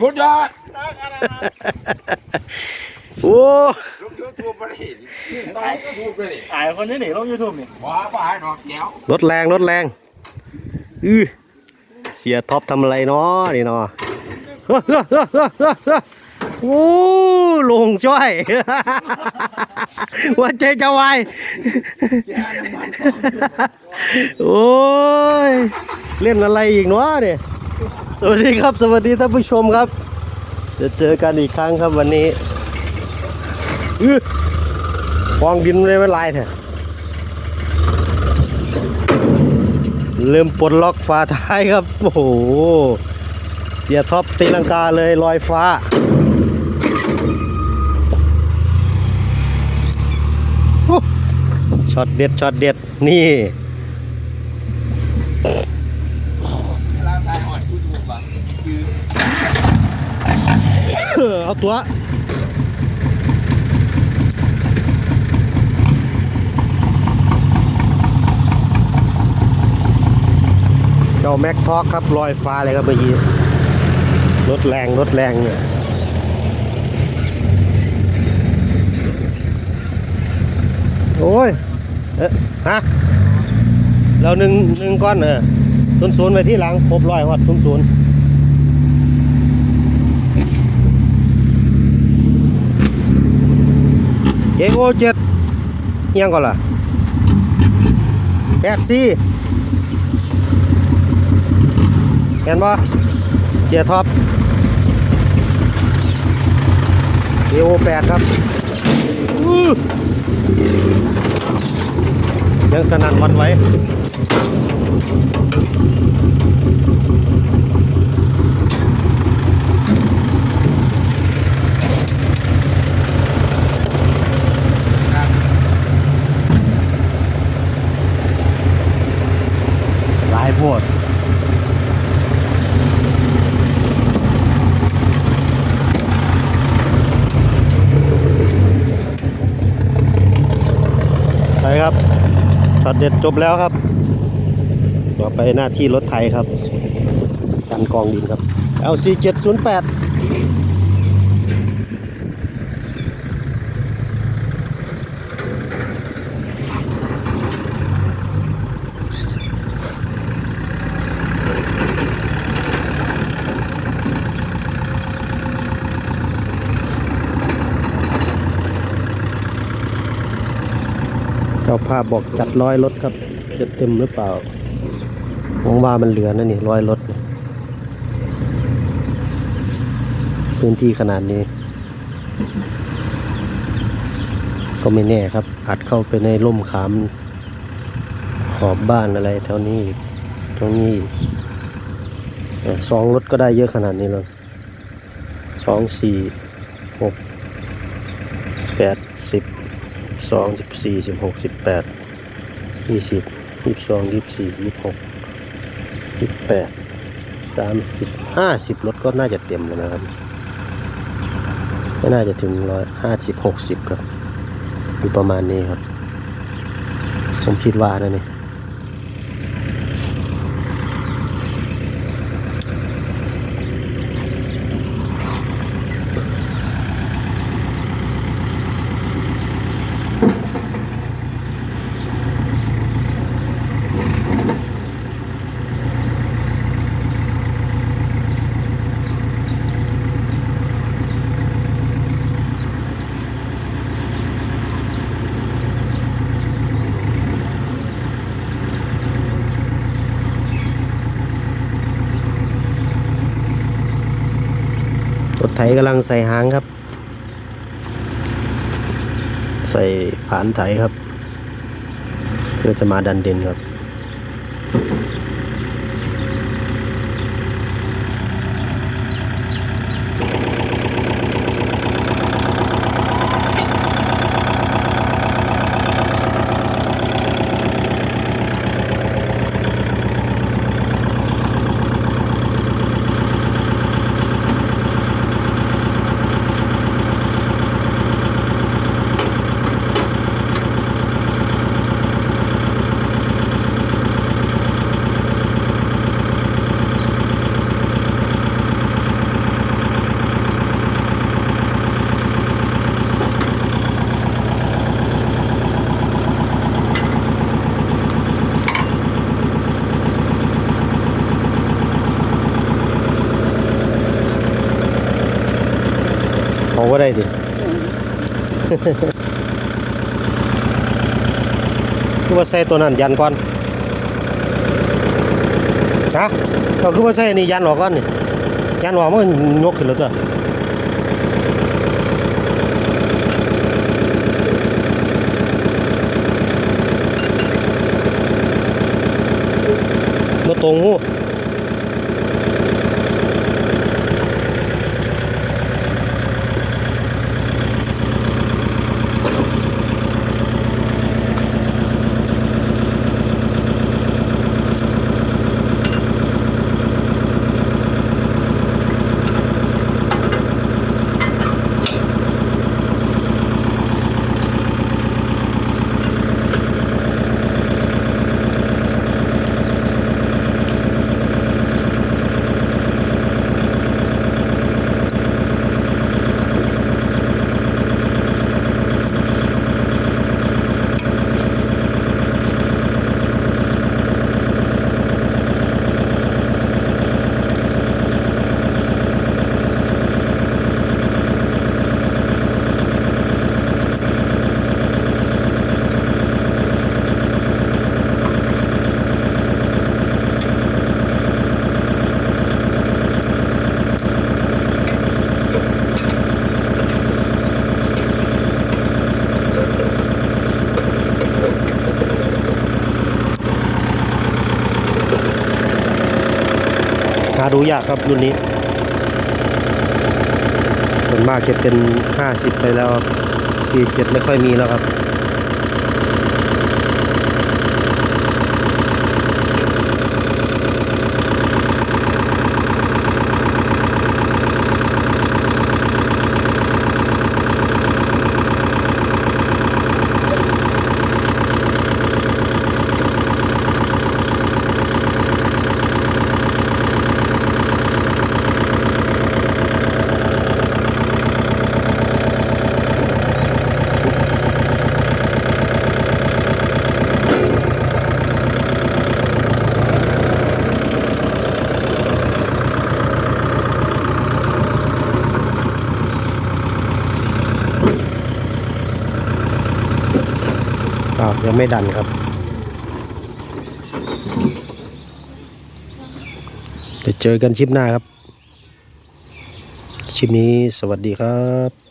สุดยอดโอ้ลูกยูทูบไปดิต้องยูทูบไปดิถ่ายคนนี้หนีลงยูทูบนี่ว้าบ้าดอกแก้วรถแรงรถแรงอือเสียท็อปทำอะไรเนาะนี่เนาะโอ้ลงช่วยหัวใจจะวายแก้น้ำมันโอ้ย เล่นอะไรอีกเนาะเนี่ย สวัสดีครับ สวัสดีท่านผู้ชมครับ จะเจอกันอีกครั้งครับวันนี้อื้องดินเลยไม่ลายแท้เริ่มปลดล็อกฝาท้ายครับ โอ้โห เสียท็อปตีลังกาเลยลอยฟ้า ช็อตเด็ดช็อตเด็ดนี่ ร่างกายอ่อนยูทูบอะคือ เอาตัวเจ้าแม็กทอกครับลอยฟ้าเลยครับเมื่อกี้รถแรงรถแรงเนี่ยโอ้ย เอ๊ะฮะเราหนึ่งหนึ่งก้อนเออศูนย์ศูนย์ไปที่หลังครบร้อยวัดศูนย์ศูนย์ เจโอเจ็ดยังก่อนล่ะแปดสี่เห็นปะเจียท็อปเจโอแปดครับยังสนั่นวันไว้ หลายโพดไปครับ ช็อตเด็ดจบแล้วครับ ต่อไปหน้าที่รถไทยครับกันกองดินครับ LC 708 เจ้าภาพบอกจัดร้อยรถครับ จะเต็มหรือเปล่าผมว่ามันเหลือนะนี่ร้อยรถพื้นที่ขนาดนี้ ก็ไม่แน่ครับอาจเข้าไปในร่มขาม ขอบบ้านอะไรแถวนี้อีกตรงนี้สองรถก็ได้เยอะขนาดนี้เลยสองสี่หกแปดสิบ สองสิบสี่สิบหกสิบแปดยี่สิบยี่สิบสองยี่สิบสี่ยี่สิบหกยี่สิบแปดสามสิบห้าสิบรถก็น่าจะเต็มแล้วนะครับไม่น่าจะถึงร้อยห้าสิบหกสิบครับอยู่ประมาณนี้ครับ ผมคิดว่านะนี่ ไถกำลังใส่หางครับ ใส่ผานไถครับ เพื่อจะมาดันดินครับ ก็ได้ดิคือว่าใส่ตัวนั้นยันก่อนฮะเราคือว่าใส่นนี่ยันออกก่อนนี่ยันออกมันยกขึ้นแล้วจ้ะมาตรงหู ดูยากครับรุ่นนี้ส่วนมากจะเป็น 50 ไปแล้วครับ47ไม่ค่อยมีแล้วครับ ก็ยังไม่ดันครับจะเจอกันชิปหน้าครับ ชิปนี้สวัสดีครับ